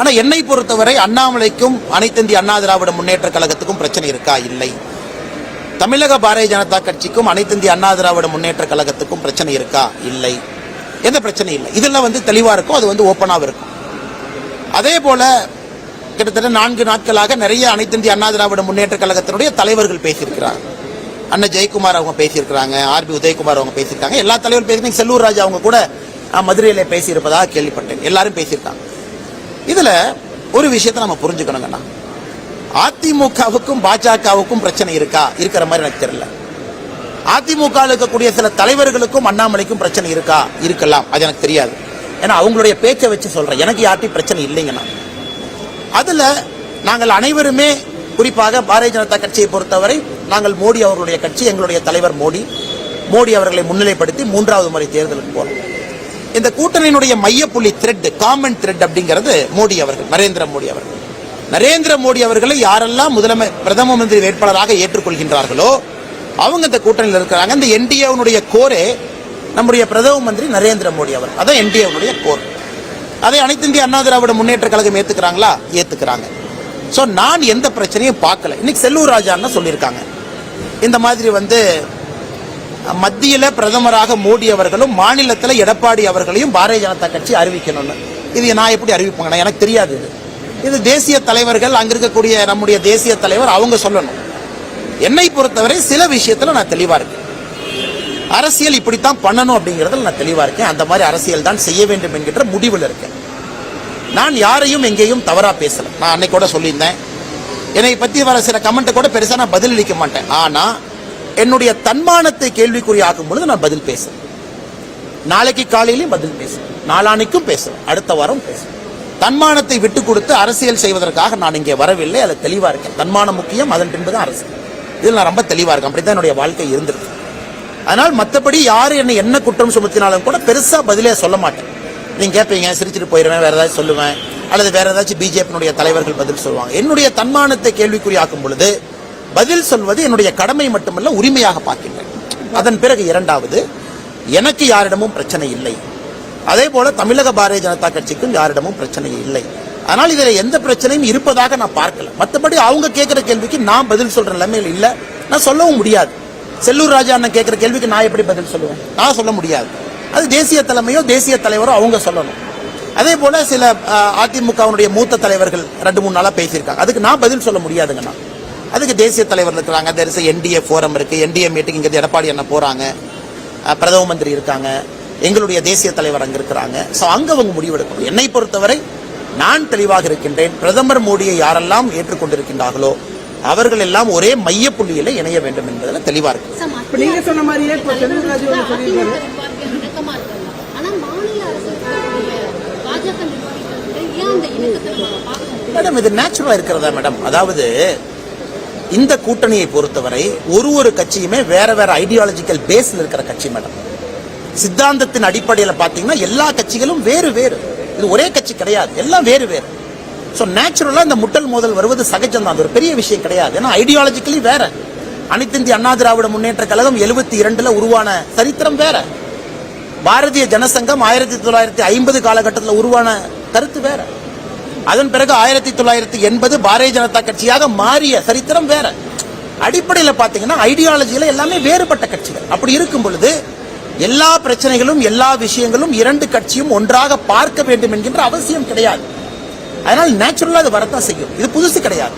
ஆனால் என்னை பொறுத்தவரை அண்ணாமலைக்கும் அனைத்திந்திய அண்ணா திராவிட முன்னேற்ற கழகத்துக்கும் பிரச்சனை இருக்கா? இல்லை. தமிழக பாரதிய ஜனதா கட்சிக்கும் அனைத்திந்திய அண்ணா திராவிட முன்னேற்ற கழகத்துக்கும் பிரச்சனை இருக்கா? இல்லை. எந்த பிரச்சனையும் இல்லை. இதெல்லாம் வந்து தெளிவாக இருக்கும். அது வந்து ஓப்பனாக இருக்கும். அதே போல கிட்டத்தட்ட நான்கு நாட்களாக நிறைய அனைத்திந்திய அண்ணா திராவிட முன்னேற்ற கழகத்தினுடைய தலைவர்கள் பேசியிருக்கிறாங்க. அண்ணன் ஜெயக்குமார் அவங்க பேசியிருக்கிறாங்க. ஆர்பி உதயகுமார் அவங்க பேசியிருக்காங்க. எல்லா தலைவரும் பேசி செல்லூர் ராஜா அவங்க கூட மதுரையில் பேசியிருப்பதாக கேள்விப்பட்டேன். எல்லாரும் பேசியிருக்காங்க. இதுல ஒரு விஷயத்தை நம்ம புரிஞ்சுக்கணுங்கண்ணா. அதிமுகவுக்கும் பாஜகவுக்கும் பிரச்சனை இருக்கா? இருக்கிற மாதிரி எனக்கு தெரியல. அதிமுக இருக்கக்கூடிய சில தலைவர்களுக்கும் அண்ணாமலைக்கும் பிரச்சனை இருக்கா? இருக்கலாம். அது எனக்கு தெரியாது. ஏன்னா அவங்களுடைய பேச்சை வச்சு சொல்றேன். எனக்கு யார்ட்டையும் பிரச்சனை இல்லைங்கண்ணா. அதுல நாங்கள் அனைவருமே குறிப்பாக பாரதிய ஜனதா கட்சியை பொறுத்தவரை நாங்கள் மோடி அவர்களுடைய கட்சி எங்களுடைய தலைவர் மோடி. மோடி அவர்களை முன்னிலைப்படுத்தி மூன்றாவது முறை தேர்தலுக்கு போறோம். இந்த கூட்டணியினுடைய மையப்புள்ளி த்ரெட் காமன் த்ரெட் அப்படிங்கிறது மோடி அவர்கள் நரேந்திர மோடி அவர்கள். நரேந்திர மோடி அவர்களை யாரெல்லாம் முதலமை பிரதம மந்திரி வேட்பாளராக ஏற்றுக்கொள்கின்றார்களோ அவங்க இந்த கூட்டணியில் இருக்கிறாங்க. இந்த என்டிஏனுடைய கோரே நம்முடைய பிரதம மந்திரி நரேந்திர மோடி அவர் அதான் என்டிஏனுடைய கோர். அதை அனைத்து இந்திய அண்ணா திராவிட முன்னேற்ற கழகம் ஏத்துக்கிறாங்களா? ஏத்துக்கிறாங்க. ஸோ நான் எந்த பிரச்சனையும் பார்க்கல. இன்னைக்கு செல்லூர் ராஜான்னு சொல்லியிருக்காங்க. இந்த மாதிரி வந்து மத்தியில பிரதமராக மோடி அவர்களும் மாநிலத்தில் எடப்பாடி அவர்களையும் பாரதிய ஜனதா கட்சி அறிவிக்கணும்னு. இது நான் எப்படி அறிவிப்பாங்கன்னா எனக்கு தெரியாது இது. இது தேசிய தலைவர்கள் அங்கே இருக்கக்கூடிய நம்முடைய தேசிய தலைவர் அவங்க சொல்லணும். என்னை பொறுத்தவரை சில விஷயத்துல நான் தெளிவா இருக்கேன். அரசியல் இப்படித்தான் பண்ணணும் அப்படிங்கறதுல நான் தெளிவா இருக்கேன். அந்த மாதிரி அரசியல் தான் செய்ய வேண்டும் என்கின்ற முடிவில் இருக்கேன். நான் யாரையும் எங்கேயும் தவறா பேசல. நான் அன்னைக்கு கூட சொல்லியிருந்தேன். என்னை பத்தி வர சில கமெண்ட்டை கூட பெருசா நான் பதிலளிக்க மாட்டேன். ஆனா என்னுடைய தன்மானத்தை கேள்விக்குறியாக்கும் பொழுது நான் பதில் பேசுறேன். நாளைக்கு காலையிலையும் பதில் பேசுறேன். நாளானைக்கும் பேசுறேன். அடுத்த வாரம் பேசுறேன். தன்மானத்தை விட்டு கொடுத்து அரசியல் செய்வதற்காக நான் இங்கே வரவில்லை. அதில் தெளிவாக இருக்கேன். தன்மானம் முக்கியம் அதன் பின்புதான் அரசியல் இதில் நான் ரொம்ப தெளிவாக இருக்கேன். அப்படிதான் என்னுடைய வாழ்க்கை இருந்திருக்கு. அதனால் மற்றபடி யார் என்னை என்ன குற்றம் சுமத்தினாலும் கூட பெருசாக பதிலே சொல்ல மாட்டேன். நீங்க கேட்பீங்க சிரிச்சிட்டு போயிடுவேன் வேற ஏதாச்சும் சொல்லுவேன். அல்லது வேற ஏதாச்சும் பிஜேபியினுடைய தலைவர்கள் பதில் சொல்லுவாங்க. என்னுடைய தன்மானத்தை கேள்விக்குறியாக்கும் பொழுது பதில் சொல்வது என்னுடைய கடமை மட்டுமல்ல உரிமையாக பார்க்கின்றேன். அதன் பிறகு இரண்டாவது எனக்கு யாரிடமும் பிரச்சனை இல்லை. அதே போல தமிழக பாரதிய ஜனதா கட்சிக்கும் யாரிடமும் பிரச்சனை இல்லை. ஆனால் இதில் எந்த பிரச்சனையும் இருப்பதாக நான் பார்க்கல. மற்றபடி அவங்க கேட்குற கேள்விக்கு நான் பதில் சொல்ற நிலைமையில் இல்லை. நான் சொல்லவும் முடியாது. செல்லூர் ராஜா அண்ணன் கேட்குற கேள்விக்கு நான் எப்படி பதில் சொல்லுவேன்? நான் சொல்ல முடியாது. அது தேசிய தலைமையோ தேசிய தலைவரோ அவங்க சொல்லணும். அதே போல சில அதிமுகவுடைய அதிமுகவினுடைய மூத்த தலைவர்கள் ரெண்டு மூணு நாளாக பேசியிருக்காங்க. அதுக்கு நான் பதில் சொல்ல முடியாதுங்கண்ணா. அதுக்கு தேசிய தலைவர் இருக்கிறாங்க தெர் இஸ் என்டிஏ ஃபோரம் இருக்கு. என்டிஏ மீட்டிங் இங்க எடப்பாடி அண்ணன் போறாங்க. அஹ், பிரதம மந்திரி இருக்காங்க. எங்களுடைய தேசிய தலைவர் அங்க இருக்கிறாங்க. சோ அங்க அவங்க முடிவெடுக்கணும். என்னை பொறுத்தவரை நான் தெளிவாக இருக்கின்றேன். பிரதமர் மோடியை யாரெல்லாம் ஏற்றுக்கொண்டிருக்கின்றார்களோ அவர்கள் எல்லாம் ஒரே மைய புள்ளியில இணைய வேண்டும் என்பதில் தெளிவா இருக்கு. நீங்க சொன்ன மாதிரியே? மேடம் இது நேச்சுரலா இருக்கிறதா மேடம் அதாவது இந்த கூட்டணியை பொறுத்தவரை ஒரு ஒரு கட்சியுமே வேற வேற ஐடியாலஜிக்கல் பேஸில் இருக்கிற கட்சி மேடம். சித்தாந்தத்தின் அடிப்படையில் பார்த்தீங்கன்னா எல்லா கட்சிகளும் வேறு வேறு. இது ஒரே கட்சி கிடையாது. எல்லாம் வேறு வேறு. ஸோ நேச்சுரலாக இந்த முட்டல் மோதல் வருவது சகஜம் தான். ஒரு பெரிய விஷயம் கிடையாது. ஏன்னா ஐடியாலஜிக்கலி வேற. அனைத்திந்திய அண்ணா திராவிட முன்னேற்ற கழகம் எழுபத்தி இரண்டுல உருவான சரித்திரம் வேற. பாரதிய ஜனசங்கம் ஆயிரத்தி தொள்ளாயிரத்தி ஐம்பது காலகட்டத்தில் உருவான கருத்து வேற. அதன் பிறகு ஆயிரத்தி தொள்ளாயிரத்தி எண்பது பாரதிய ஜனதா கட்சியாக மாறிய சரித்திரம் வேற. அடிப்படையில் பார்த்தீங்கன்னா ஐடியாலஜியில எல்லாமே வேறுபட்ட கட்சிகள். அப்படி இருக்கும் பொழுது எல்லா பிரச்சனைகளும் எல்லா விஷயங்களும் இரண்டு கட்சியும் ஒன்றாக பார்க்க வேண்டும் என்கின்ற அவசியம் கிடையாது. அதனால் நேச்சுரலா அது வரத்தான் செய்யும். இது புதுசு கிடையாது.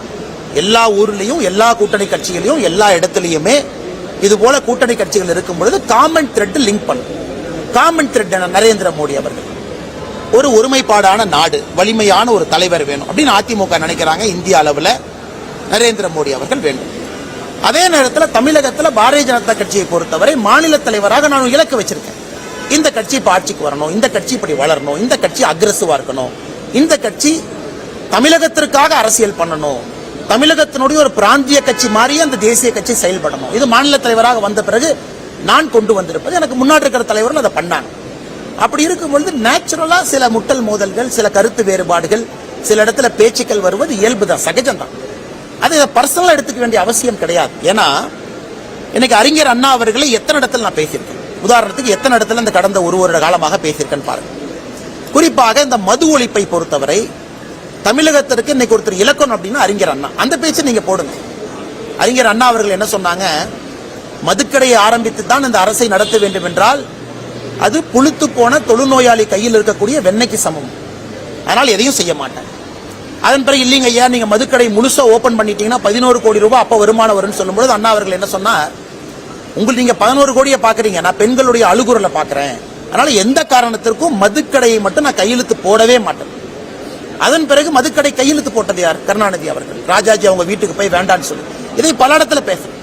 எல்லா ஊர்லயும் எல்லா கூட்டணி கட்சிகளையும் எல்லா இடத்துலயுமே இது போல கூட்டணி கட்சிகள் இருக்கும் பொழுது காமன் த்ரெட் லிங்க் பண்ணும். காமன் த்ரெட் நரேந்திர மோடி அவர்கள். ஒரு ஒருமைப்பாடான நாடு வலிமையான ஒரு தலைவர் வேணும் அப்படின்னு அதிமுக நினைக்கிறாங்க இந்திய அளவில் நரேந்திர மோடி அவர்கள் வேண்டும். அதே நேரத்தில் தமிழகத்தில் பாரதிய ஜனதா கட்சியை பொறுத்தவரை மாநில தலைவராக நான் இலக்கு வச்சிருக்கேன். இந்த கட்சி இப்போ ஆட்சிக்கு வரணும் இந்த கட்சி இப்படி வளரணும் இந்த கட்சி அக்ரஸிவா இருக்கணும் இந்த கட்சி தமிழகத்திற்காக அரசியல் பண்ணணும் தமிழகத்தினுடைய ஒரு பிராந்திய கட்சி மாதிரி அந்த தேசிய கட்சி செயல்படணும். இது மாநில தலைவராக வந்த பிறகு நான் கொண்டு வந்திருப்பது எனக்கு முன்னாடி இருக்கிற தலைவர்கள் அதை பண்ணாங்க. அப்படி இருக்கும் பொழுது நேச்சுரலா சில முட்டல் மோதல்கள் சில கருத்து வேறுபாடுகள் சில இடத்துல பேச்சுக்கள் வருவது இயல்புதான் சகஜம்தான். அது பர்சனலாக எடுத்துக்க வேண்டிய அவசியம் கிடையாது. ஏன்னா இன்னைக்கு அறிஞர் அண்ணா அவர்களை எத்தனை இடத்துல நான் பேசியிருக்கேன்? உதாரணத்துக்கு எத்தனை இடத்துல இந்த கடந்த ஒரு வருட காலமாக பேசியிருக்கேன்னு பாருங்க. குறிப்பாக இந்த மது ஒழிப்பை பொறுத்தவரை தமிழகத்திற்கு இன்னைக்கு ஒருத்தர் இலக்கணம் அப்படின்னா அறிஞர் அண்ணா. அந்த பேச்சை நீங்க போடுங்க. அறிஞர் அண்ணா அவர்கள் என்ன சொன்னாங்க? மதுக்கடையை ஆரம்பித்து தான் இந்த அரசை நடத்த வேண்டும் என்றால் அது புழுத்து போன தொழுநோயாளி கையில் இருக்கக்கூடிய வெண்ணைக்கு சமம். அதனால் எதையும் செய்ய மாட்டேன் அதன் பிறகு இல்லைங்க ஐயா நீங்க மதுக்கடை முழுசா ஓபன் பண்ணிட்டீங்கன்னா பதினோரு கோடி ரூபாய் அப்ப வருமானம் வரும்னு சொல்லும்போது அண்ணா அவர்கள் என்ன சொன்னார்? உங்களுக்கு நீங்க பதினோரு கோடியை பாக்குறீங்க நான் பெண்களுடைய அழுகுறலை பாக்குறேன் அதனால எந்த காரணத்திற்கும் மதுக்கடையை மட்டும் நான் கையெழுத்து போடவே மாட்டேன். அதன் பிறகு மதுக்கடை கையெழுத்து போட்டது யார்? கருணாநிதி அவர்கள். ராஜாஜி அவங்க வீட்டுக்கு போய் வேண்டான்னு சொல்லி. இதை பல இடத்துல பேசுறேன்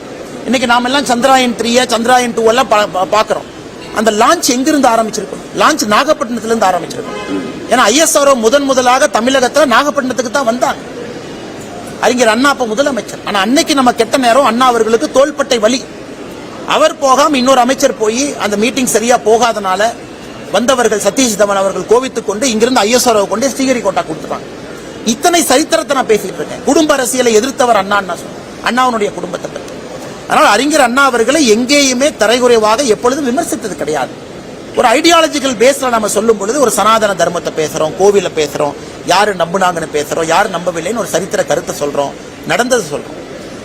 இன்னைக்கு நாம எல்லாம் சந்திராயன் த்ரீய சந்திராயன் டூ எல்லாம் பா- பாக்குறோம் அந்த லான்ச் எங்கிருந்து ஆரம்பிச்சிருக்கணும்? லான்ச் நாகப்பட்டினத்துல இருந்து ஏன்னா ஐஎஸ்ஆர்ஓ முதன் முதலாக தமிழகத்துல நாகப்பட்டினத்துக்கு தான் வந்தாங்க. அறிஞர் அண்ணா அப்ப முதலமைச்சர். ஆனா அன்னைக்கு நம்ம கெட்ட நேரம் அண்ணா அவர்களுக்கு தோள்பட்டை வலி. அவர் போகாம இன்னொரு அமைச்சர் போய் அந்த மீட்டிங் சரியா போகாதனால வந்தவர்கள் சதீஷ் தவன் அவர்கள் கோவித்துக் கொண்டு இங்கிருந்து ஐஎஸ்ஆர்ஓ கொண்டு ஸ்ரீஹரிகோட்டா கொடுத்துட்டாங்க. இத்தனை சரித்திரத்தை நான் பேசிட்டு இருக்கேன். குடும்ப அரசியலை எதிர்த்தவர் அண்ணா நான் சொல்றேன் அண்ணாவுடைய குடும்பத்தை பற்றி. அதனால் அறிஞர் அண்ணா அவர்களை எங்கேயுமே தரைகுறைவாக எப்பொழுதும் விமர்சித்தது கிடையாது. ஒரு ஐடியாலஜிக்கல் பேஸ்ல நம்ம சொல்லும் பொழுது ஒரு சனாதன தர்மத்தை பேசுகிறோம் கோவிலை பேசுகிறோம் யார் நம்புனாங்கன்னு பேசுகிறோம் யார் நம்பவில்லைன்னு ஒரு சரித்திர கருத்தை சொல்கிறோம் நடந்தது சொல்கிறோம்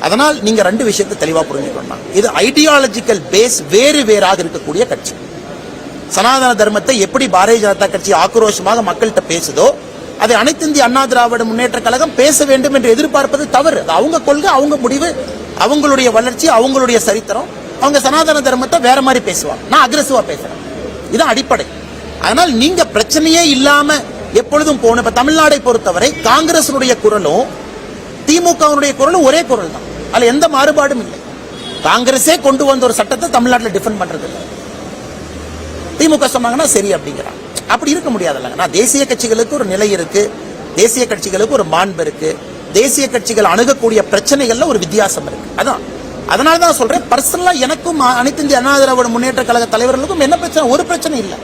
அதனால் நீங்கள் ரெண்டு விஷயத்தை தெளிவாக புரிஞ்சுக்கணும் இது ஐடியாலஜிக்கல் பேஸ் வேறு வேறாக இருக்கக்கூடிய கட்சி. சனாதன தர்மத்தை எப்படி பாரதிய ஜனதா கட்சி ஆக்ரோஷமாக மக்கள்கிட்ட பேசுதோ அதை அனைத்து இந்திய அண்ணா திராவிட முன்னேற்ற கழகம் பேச வேண்டும் என்று எதிர்பார்ப்பது தவறு. அது அவங்க கொள்கை அவங்க முடிவு. அவங்களுடைய வளர்ச்சி அவங்களுடைய சரித்திரம். அவங்க சனாதன தர்மத்தை வேற மாதிரி பேசுவாங்க. நான் அக்ரெசிவா பேசுறேன். இதுதான் அடிப்படை. அதனால் நீங்க பிரச்சனையே இல்லாம எப்பொழுதும் போன இப்ப தமிழ்நாடை பொறுத்தவரை காங்கிரசினுடைய குரலும் திமுகவினுடைய குரலும் ஒரே குரல் தான். அதுல எந்த மாறுபாடும் இல்லை. காங்கிரஸே கொண்டு வந்த ஒரு சட்டத்தை தமிழ்நாட்டில் டிஃபெண்ட் பண்றது இல்லை. திமுக சொன்னாங்கன்னா சரி அப்படிங்கிறாங்க. அப்படி இருக்க முடியாதுல்ல நான் தேசிய கட்சிகளுக்கு ஒரு நிலை இருக்கு. தேசிய கட்சிகளுக்கு ஒரு மாண்பு இருக்கு. தேசிய கட்சிகள் அணுகக்கூடிய பிரச்சனைகள்ல ஒரு வித்தியாசம் இருக்கு. அதான். அதனால தான் சொல்றேன் பர்சனலா எனக்கும் அனைத்து இந்திய அண்ணா திராவிட முன்னேற்ற கழக தலைவர்களுக்கும் என்ன பிரச்சனை? ஒரு பிரச்சனை இல்லை.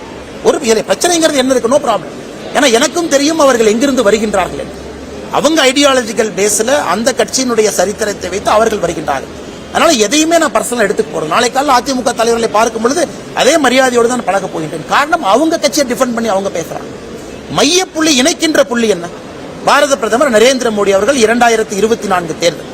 ஒரு இல்லை, பிரச்சனைங்கிறது என்ன இருக்கு? நோ ப்ராப்ளம் ஏன்னா எனக்கும் தெரியும் அவர்கள் எங்கிருந்து வருகின்றார்கள் அவங்க ஐடியாலஜிக்கல் பேஸ்ல அந்த கட்சியினுடைய சரித்திரத்தை வைத்து அவர்கள் வருகின்றார்கள். அதனால எதையுமே நான் பர்சனலா எடுத்துக்க போறேன் நாளை காலையில் அதிமுக தலைவர்களை பார்க்கும் பொழுது அதே மரியாதையோடு தான் பழக போகின்றேன். காரணம் அவங்க கட்சியை டிஃபெண்ட் பண்ணி அவங்க பேசுறாங்க. மைய புள்ளி இணைக்கின்ற புள்ளி என்ன? பாரத பிரதமர் நரேந்திர மோடி அவர்கள் இரண்டாயிரத்தி இருபத்தி நான்கு தேர்தல்.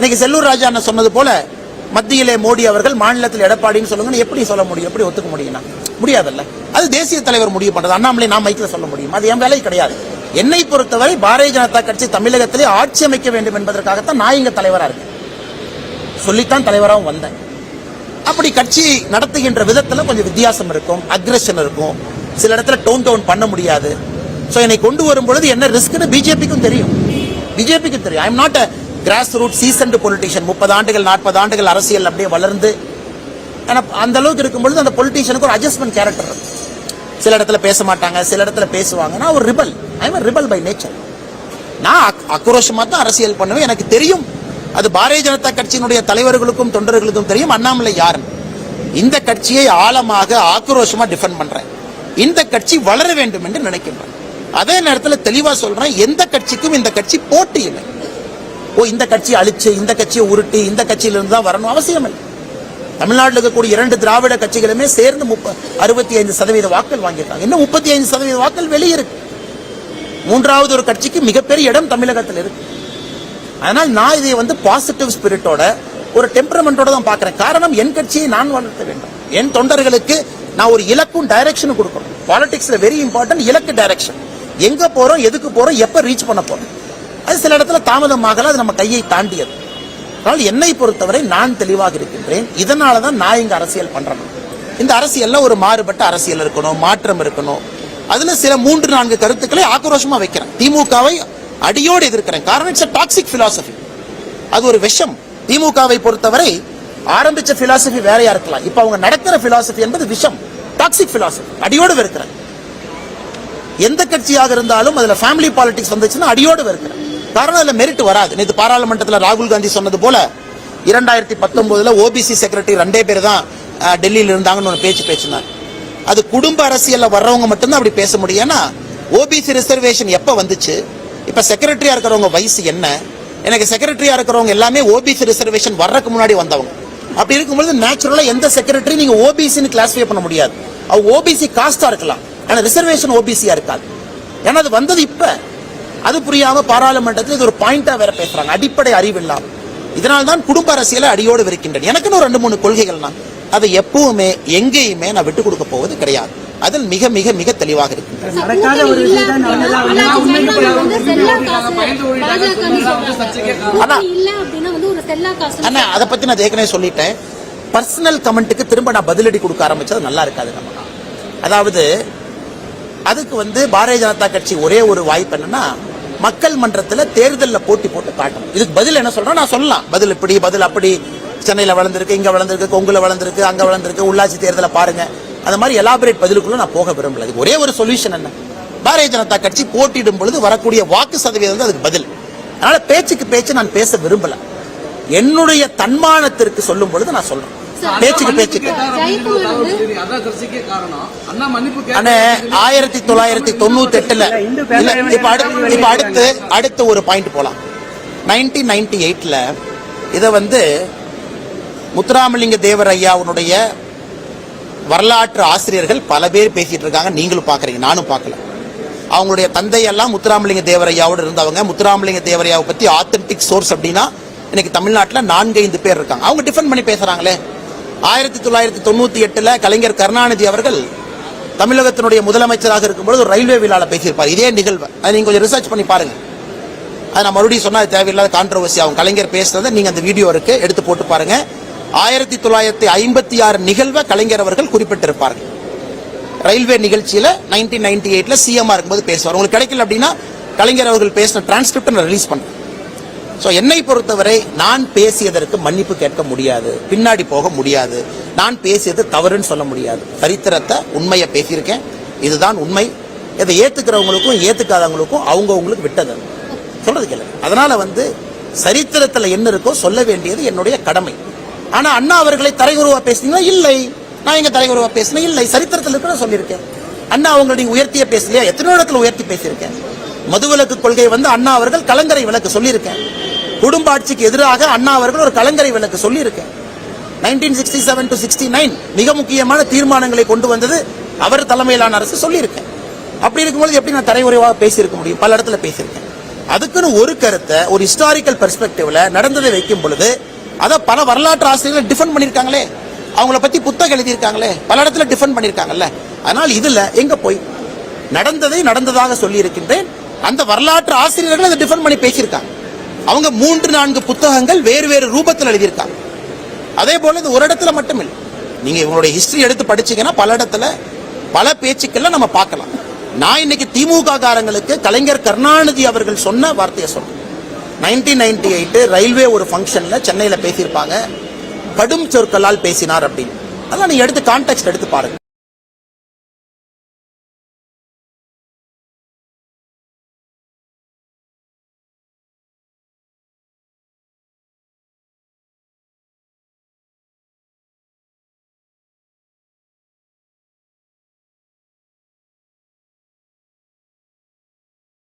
இன்னைக்கு செல்லூர் ராஜா அண்ணன் சொன்னது போல மத்தியிலே மோடி அவர்கள் மாநிலத்தில் எடப்பாடின்னு சொல்லுங்கன்னு எப்படி சொல்ல முடியும்? எப்படி ஒத்துக்க முடியும்னா? முடியாதல்ல. அது தேசிய தலைவர் முடிவு பண்றது. அண்ணாமலை நான் மைக்கில் சொல்ல முடியும். அது என் வேலை கிடையாது. என்னை பொறுத்தவரை பாரதிய ஜனதா கட்சி தமிழகத்திலே ஆட்சி அமைக்க வேண்டும் என்பதற்காகத்தான் நான் இங்க தலைவரா இருக்கேன். சொல்லித்தான் தலைவராகவும் வந்தேன். அப்படி கட்சி நடத்துகின்ற விதத்துல கொஞ்சம் வித்தியாசம் இருக்கும் அக்ரஷன் இருக்கும். சில இடத்துல டோன் டவுன் பண்ண முடியாது. ஸோ என்னை கொண்டு வரும் பொழுது என்ன ரிஸ்க்னு பிஜேபிக்கும் தெரியும். பிஜேபிக்கும் தெரியும். I am not a grass root seasoned politician முப்பது ஆண்டுகள் நாற்பது ஆண்டுகள் அரசியல் அப்படியே வளர்ந்து ஆனால் அந்த அளவுக்கு இருக்கும் பொழுது அந்த பொலிட்டிஷியனுக்கு ஒரு அட்ஜஸ்ட்மெண்ட் கேரக்டர் இருக்கும் சில இடத்துல பேச மாட்டாங்க சில இடத்துல பேசுவாங்க. நான் ஒரு rebel I am rebel by nature நான் அக்ரோஷமாக தான் அரசியல் பண்ணுவேன். எனக்கு தெரியும். அது பாரதிய ஜனதா கட்சியினுடைய தலைவர்களுக்கும் தொண்டர்களுக்கும் தெரியும். அண்ணாமலை யாருன்னு இந்த கட்சியை ஆழமாக ஆக்ரோஷமாக டிஃபெண்ட் பண்றேன். இந்த கட்சி வளர வேண்டும் என்று நினைக்கின்றேன். அதே நேரத்தில் தெளிவாக சொல்றேன் எந்த கட்சிக்கும் இந்த கட்சி போட்டி இல்லை. ஓ இந்த கட்சியை அழிச்சு இந்த கட்சியை உருட்டி இந்த கட்சியிலிருந்து தான் வரணும் அவசியம் இல்லை. தமிழ்நாட்டில் இருக்கக்கூடிய இரண்டு திராவிட கட்சிகளுமே சேர்ந்து முப்ப அறுபத்தி ஐந்து சதவீத வாக்கள் வாங்கியிருக்காங்க. இன்னும் முப்பத்தி ஐந்து சதவீத வாக்கள் வெளியே இருக்கு மூன்றாவது ஒரு கட்சிக்கு மிகப்பெரிய இடம் தமிழகத்தில் இருக்கு. அதனால் நான் இதை வந்து பாசிட்டிவ் ஸ்பிரிட்டோட ஒரு டெம்பரமெண்டோட தான் பார்க்குறேன். காரணம் என் கட்சியை நான் வளர்த்த வேண்டும். என் தொண்டர்களுக்கு நான் ஒரு இலக்கும் டைரக்ஷன் கொடுக்கணும். பாலிடிக்ஸில் வெரி இம்பார்ட்டன்ட் இலக்கு டைரக்ஷன் எங்க போறோம் எதுக்கு போறோம் எப்ப ரீச் பண்ண போறோம். அது சில இடத்துல தாமதமாகல அது நம்ம கையை தாண்டியது. அதனால் என்னை பொறுத்தவரை நான் தெளிவாக இருக்கின்றேன். இதனால தான் நான் இங்க அரசியல் பண்றேன். இந்த அரசியல்ல ஒரு மாறுபட்ட அரசியல் இருக்கணும் மாற்றம் இருக்கணும். அதுல சில மூன்று நான்கு கருத்துக்களை ஆக்ரோஷமா வைக்கிறேன். திமுகவை அடியோடு எதிர்க்கிறேன். காரணம் இட்ஸ் டாக்ஸிக் பிலாசபி அது ஒரு விஷம். திமுகவை பொறுத்தவரை ஆரம்பிச்ச பிலாசபி வேறையா இருக்கலாம். இப்ப அவங்க நடக்கிற பிலாசபி என்பது விஷம். டாக்ஸிக் பிலாசபி அடியோடு வெறுக்கிறேன். எந்த கட்சியாக இருந்தாலும் அதில் ஃபேமிலி பாலிடிக்ஸ் வந்துச்சுன்னா அடியோடு வெறுக்கிறேன் காரணம் அதில் மெரிட் வராது. நேற்று பாராளுமன்றத்தில் ராகுல் காந்தி சொன்னது போல இரண்டாயிரத்தி பத்தொம்போதில் ஓபிசி செக்ரட்டரி ரெண்டே பேர் தான் டெல்லியில் இருந்தாங்கன்னு ஒரு பேச்சு பேசினார். அது குடும்ப அரசியலில் வர்றவங்க மட்டும்தான் அப்படி பேச முடியும். ஏன்னா ஓபிசி ரிசர்வேஷன் எப்போ வந்துச்சு? இப்போ செக்ரட்டரியாக இருக்கிறவங்க வயசு என்ன? எனக்கு செக்ரட்டரியாக இருக்கிறவங்க எல்லாமே ஓபிசி ரிசர்வேஷன் வர்றதுக்கு முன்னாடி வந்தவங்க. அப்படி இருக்கும்போது நேச்சுரலாக எந்த செக்ரட்டரி நீங்கள் ஓபிசின்னு கிளாஸிஃபை பண்ண முடியாது. அவங்க ஓபிசி காஸ்டாக இருக்கலாம். ஆனா ரிசர்வேஷன் ஓபிசியா இருக்காது. ஏன்னா அது வந்தது இப்ப. அது புரியாம பாராளுமன்றத்தில் இது ஒரு பாயிண்டா வேற பேசுறாங்க. அடிப்படை அறிவு இல்லாம. இதனால் தான் குடும்ப அரசியலை அடியோடு விருக்கின்றேன். எனக்குன்னு ஒரு ரெண்டு மூணு கொள்கைகள் நான் அதை எப்பவுமே எங்கேயுமே நான் விட்டு கொடுக்க போவது கிடையாது. அதில் மிக மிக மிக தெளிவாக நடந்ததா ஆனா அதை பத்தி நான் ஏற்கனவே சொல்லிட்டேன். பர்சனல் கமெண்ட்டுக்கு திரும்ப நான் பதிலடி கொடுக்க ஆரம்பிச்சது நல்லா இருக்காது நம்ம அதாவது அதுக்கு வந்து பாரதிய ஜனதா கட்சி ஒரே ஒரு வாய்ப்பு என்னன்னா மக்கள் மன்றத்துல தேர்தலில் போட்டி போட்டு காட்டணும். இதுக்கு பதில் என்ன சொல்றோம்? நான் சொல்லலாம். பதில் இப்படி பதில் அப்படி. சென்னையில் வளர்ந்துருக்கு இங்க வளர்ந்துருக்கு கொங்குல வளர்ந்துருக்கு அங்க வளர்ந்துருக்கு உள்ளாட்சி தேர்தலை பாருங்க. அந்த மாதிரி எலாபரேட் பதிலுக்குள்ள நான் போக விரும்பல. ஒரே ஒரு சொல்யூஷன் என்ன? பாரதிய ஜனதா கட்சி போட்டியிடும் பொழுது வரக்கூடிய வாக்கு சதவீதம் தான் அதுக்கு பதில். அதனால பேச்சுக்கு பேச்சு நான் பேச விரும்பல. என்னுடைய தன்மானத்திற்கு சொல்லும் பொழுது நான் சொல்றேன். பேச்சுக்கு பேச்சுக்கு. அண்ணா ஆயிரத்தி தொள்ளாயிரத்தி தொண்ணூத்தி எட்டுல இல்ல இப்ப அடுத்து இப்ப அடுத்து அடுத்து ஒரு பாயிண்ட் போலாம். நைன்டீன் நைன்டி எயிட்ல இத வந்து முத்துராமலிங்க தேவர் ஐயாவுடைய வரலாற்று ஆசிரியர்கள் பல பேர் பேசிட்டு இருக்காங்க நீங்களும் பாக்குறீங்க நானும் பார்க்கல அவங்களுடைய தந்தை எல்லாம் முத்துராமலிங்க தேவர் ஐயாவோட இருந்தவங்க. முத்துராமலிங்க தேவர் ஐயாவை பத்தி ஆத்தென்டிக் சோர்ஸ் அப்படின்னா இன்னைக்கு தமிழ்நாட்டுல நான்கு ஐந்து பேர் இருக்காங்க. அவங்க டிஃபெண்ட் பண்ணி பேசுறாங்களே. ஆயிரத்தி தொள்ளாயிரத்தி தொண்ணூத்தி எட்டுல கலைஞர் கருணாநிதி அவர்கள் தமிழகத்தினுடைய முதலமைச்சராக இருக்கும்போது ஒரு ரயில்வே விழாவில் பேசியிருப்பார். இதே நிகழ்வு. அதை நீங்கள் கொஞ்சம் ரிசர்ச் பண்ணி பாருங்க. அது நான் மறுபடியும் சொன்னால் தேவையில்லாத கான்ட்ரவர்சி ஆகும். கலைஞர் பேசுனதை நீங்கள் அந்த வீடியோ இருக்கு எடுத்து போட்டு பாருங்க. ஆயிரத்தி தொள்ளாயிரத்தி ஐம்பத்தி ஆறு நிகழ்வை கலைஞர் அவர்கள் குறிப்பிட்டிருப்பார்கள். ரயில்வே நிகழ்ச்சியில் நைன்டீன் நைன்டி எயிட்டில் சிஎம்ஆ இருக்கும்போது பேசுவார். உங்களுக்கு கிடைக்கல அப்படின்னா கலைஞர் அவர்கள் பேசின டிரான்ஸ்கிரிப்ட் நான் ரிலீஸ் பண்ணேன் ஸோ என்னை பொறுத்தவரை நான் பேசியதற்கு மன்னிப்பு கேட்க முடியாது. பின்னாடி போக முடியாது. நான் பேசியது தவறுன்னு சொல்ல முடியாது. சரித்திரத்தை உண்மையை பேசியிருக்கேன். இதுதான் உண்மை. இதை ஏற்றுக்கிறவங்களுக்கும் ஏற்றுக்காதவங்களுக்கும் அவங்கவுங்களுக்கு விட்டது. அது. சொல்றது கேளு. அதனால வந்து சரித்திரத்தில் என்ன இருக்கோ சொல்ல வேண்டியது என்னுடைய கடமை. ஆனால் அண்ணா அவர்களை தரைகுருவா பேசுனீங்களா? இல்லை. நான் எங்க தரைகுருவா பேசினேன்? இல்லை. சரித்திரத்தில் இருக்கிற சொல்லியிருக்கேன். அண்ணா அவங்களுடைய உயர்த்திய பேசலையா? எத்தனை இடத்துல உயர்த்தி பேசியிருக்கேன். மதுவிலக்கு கொள்கை வந்து அண்ணா அவர்கள் கலங்கரை விளக்கு சொல்லியிருக்கேன். குடும்ப ஆட்சிக்கு எதிராக அண்ணா அவர்கள் ஒரு கலங்கரை விளக்கு சொல்லியிருக்கேன் nineteen sixty seven to sixty nine மிக முக்கியமான தீர்மானங்களை கொண்டு வந்தது அவர் தலைமையிலான அரசு சொல்லியிருக்கேன் அப்படி இருக்கும்போது எப்படி நான் தலைமுறைவாக பேசியிருக்க முடியும்? பல இடத்துல பேசியிருக்கேன். அதுக்குன்னு ஒரு கருத்தை ஒரு ஹிஸ்டாரிக்கல் பெர்ஸ்பெக்டிவ்ல நடந்ததை வைக்கும் பொழுது அதை பல வரலாற்று ஆசிரியர்கள் டிஃபெண்ட் பண்ணியிருக்காங்களே. அவங்கள பத்தி புத்தகம் எழுதியிருக்காங்களே. பல இடத்துல டிஃபெண்ட் பண்ணியிருக்காங்கல்ல. அதனால் இதுல எங்க போய்? நடந்ததை நடந்ததாக சொல்லி இருக்கின்றேன் அந்த வரலாற்று ஆசிரியர்கள் அதை டிஃபெண்ட் பண்ணி பேசியிருக்காங்க. அவங்க மூன்று நான்கு புத்தகங்கள் வேறு வேறு ரூபத்தில் எழுதியிருக்காங்க. அதே போல இது ஒரு இடத்துல மட்டும் இல்லை நீங்க இவங்களுடைய ஹிஸ்டரி எடுத்து படிச்சீங்கன்னா பல இடத்துல பல பேச்சுக்கள்ல நம்ம பார்க்கலாம். நான் இன்னைக்கு திமுக காரங்களுக்கு கலைஞர் கருணாநிதி அவர்கள் சொன்ன வார்த்தையை சொல்றேன். நைன்டீன் நைன்டி எயிட் ரயில்வே ஒரு ஃபங்க்ஷன்ல சென்னையில் பேசியிருப்பாங்க. கடும் சொற்களால் பேசினார் அப்படின்னு. அதெல்லாம் நீ எடுத்து கான்டெக்ட் எடுத்து பாருங்க.